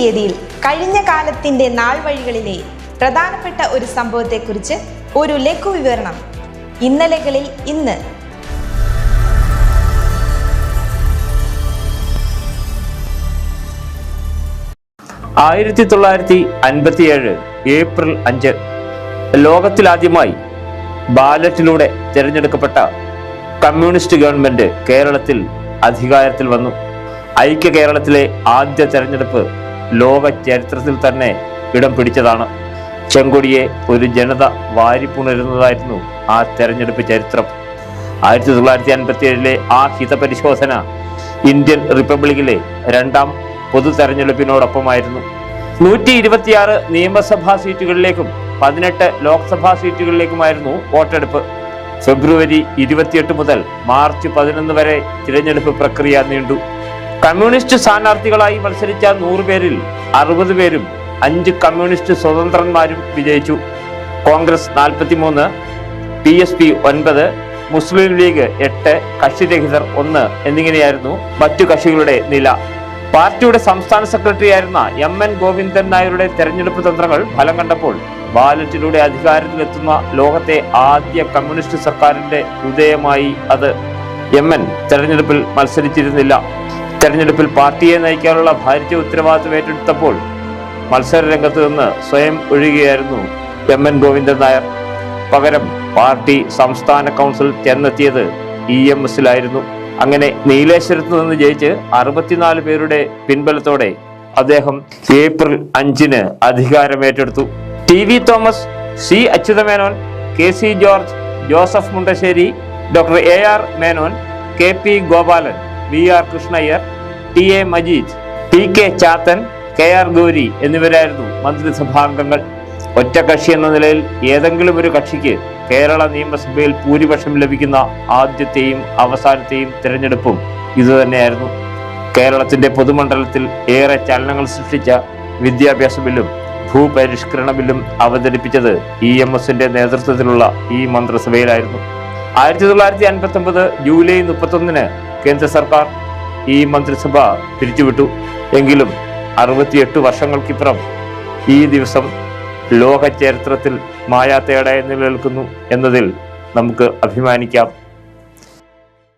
തീയതിയിൽ കഴിഞ്ഞ കാലത്തിന്റെ നാൾ വഴികളിലെ പ്രധാനപ്പെട്ട ഒരു സംഭവത്തെക്കുറിച്ച് ഒരു ലഘു വിവരണം ഇന്നലകളിൽ ഇന്ന്. ആയിരത്തി തൊള്ളായിരത്തി അൻപത്തിയേഴ് ഏപ്രിൽ അഞ്ച് ലോകത്തിലാദ്യമായി ബാലറ്റിലൂടെ തിരഞ്ഞെടുക്കപ്പെട്ട കമ്മ്യൂണിസ്റ്റ് ഗവൺമെന്റ് കേരളത്തിൽ അധികാരത്തിൽ വന്നു. ഐക്യ കേരളത്തിലെ ആദ്യ തെരഞ്ഞെടുപ്പ് ലോക ചരിത്രത്തിൽ തന്നെ ഇടം പിടിച്ചതാണ്. ചെങ്കൊടിയെ ഒരു ജനത വാരിപ്പുണരുന്നതായിരുന്നു ആ തെരഞ്ഞെടുപ്പ് ചരിത്രം. ആയിരത്തി തൊള്ളായിരത്തി അൻപത്തി ഏഴിലെ ആ ഹിതപരിശോധന ഇന്ത്യൻ റിപ്പബ്ലിക്കിലെ രണ്ടാം പൊതു തെരഞ്ഞെടുപ്പിനോടൊപ്പമായിരുന്നു നൂറ്റി ഇരുപത്തിയാറ് നിയമസഭാ സീറ്റുകളിലേക്കും പതിനെട്ട് ലോക്സഭാ സീറ്റുകളിലേക്കുമായിരുന്നു വോട്ടെടുപ്പ്. ഫെബ്രുവരി ഇരുപത്തിയെട്ട് മുതൽ മാർച്ച് പതിനൊന്ന് വരെ തിരഞ്ഞെടുപ്പ് പ്രക്രിയ നീണ്ടു. കമ്മ്യൂണിസ്റ്റ് സ്ഥാനാർത്ഥികളായി മത്സരിച്ച നൂറ് പേരിൽ അറുപത് പേരും അഞ്ച് കമ്മ്യൂണിസ്റ്റ് സ്വതന്ത്രന്മാരും വിജയിച്ചു. കോൺഗ്രസ് നാൽപ്പത്തിമൂന്ന് പി എസ് പി ഒൻപത് മുസ്ലിം ലീഗ് എട്ട് കക്ഷിരഹിതർ ഒന്ന് എന്നിങ്ങനെയായിരുന്നു മറ്റു കക്ഷികളുടെ നില. പാർട്ടിയുടെ സംസ്ഥാന സെക്രട്ടറി ആയിരുന്ന എം എൻ ഗോവിന്ദൻ നായരുടെ തെരഞ്ഞെടുപ്പ് തന്ത്രങ്ങൾ ഫലം കണ്ടപ്പോൾ ബാലറ്റിലൂടെ അധികാരത്തിലെത്തുന്ന ലോകത്തെ ആദ്യ കമ്മ്യൂണിസ്റ്റ് സർക്കാരിന്റെ ഉദയമായി അത് എം എൻ തെരഞ്ഞെടുപ്പിൽ മത്സരിച്ചിരുന്നില്ല. തെരഞ്ഞെടുപ്പിൽ പാർട്ടിയെ നയിക്കാനുള്ള ഭാരിച്ച ഉത്തരവാദിത്വം ഏറ്റെടുത്തപ്പോൾ മത്സര രംഗത്ത് നിന്ന് സ്വയം ഒഴിയുകയായിരുന്നു എം എൻ ഗോവിന്ദൻ നായർ. പകരം പാർട്ടി സംസ്ഥാന കൗൺസിൽ ചെന്നെത്തിയത് ഇ എം എസിലായിരുന്നു. അങ്ങനെ നീലേശ്വരത്ത് നിന്ന് ജയിച്ച് അറുപത്തിനാല് പേരുടെ പിൻബലത്തോടെ അദ്ദേഹം ഏപ്രിൽ അഞ്ചിന് അധികാരമേറ്റെടുത്തു T V Thomas C Achutha Menon K C George Joseph Mundassery doctor A R Menon K P Gopalan V R Krishna Iyer T A Majeed P K Chathan K R Gouri എന്നിവരായിരുന്നു മന്ത്രിസഭാംഗങ്ങൾ. ഒറ്റ കക്ഷി എന്ന നിലയിൽ ഏതെങ്കിലും ഒരു കക്ഷിക്ക് കേരള നിയമസഭയിൽ ഭൂരിപക്ഷം ലഭിക്കുന്ന ആദ്യത്തെയും അവസാനത്തെയും തിരഞ്ഞെടുപ്പും ഇതുതന്നെയായിരുന്നു. കേരളത്തിന്റെ പൊതുമണ്ഡലത്തിൽ ഏറെ ചലനങ്ങൾ സൃഷ്ടിച്ച വിദ്യാഭ്യാസ ബില്ലും ഭൂപരിഷ്കരണ ബില്ലും അവതരിപ്പിച്ചത് ഇ എം എസിന്റെ നേതൃത്വത്തിലുള്ള ഈ മന്ത്രിസഭയിലായിരുന്നു. ആയിരത്തി തൊള്ളായിരത്തി അൻപത്തി ഒമ്പത് ജൂലൈ മുപ്പത്തൊന്നിന് കേന്ദ്ര സർക്കാർ ഈ മന്ത്രിസഭ പിരിച്ചുവിട്ടു. എങ്കിലും അറുപത്തിയെട്ട് വർഷങ്ങൾക്കിപ്പുറം ഈ ദിവസം ലോക ചരിത്രത്തിൽ മായാത്തേടായി നിലനിൽക്കുന്നു എന്നതിൽ നമുക്ക് അഭിമാനിക്കാം.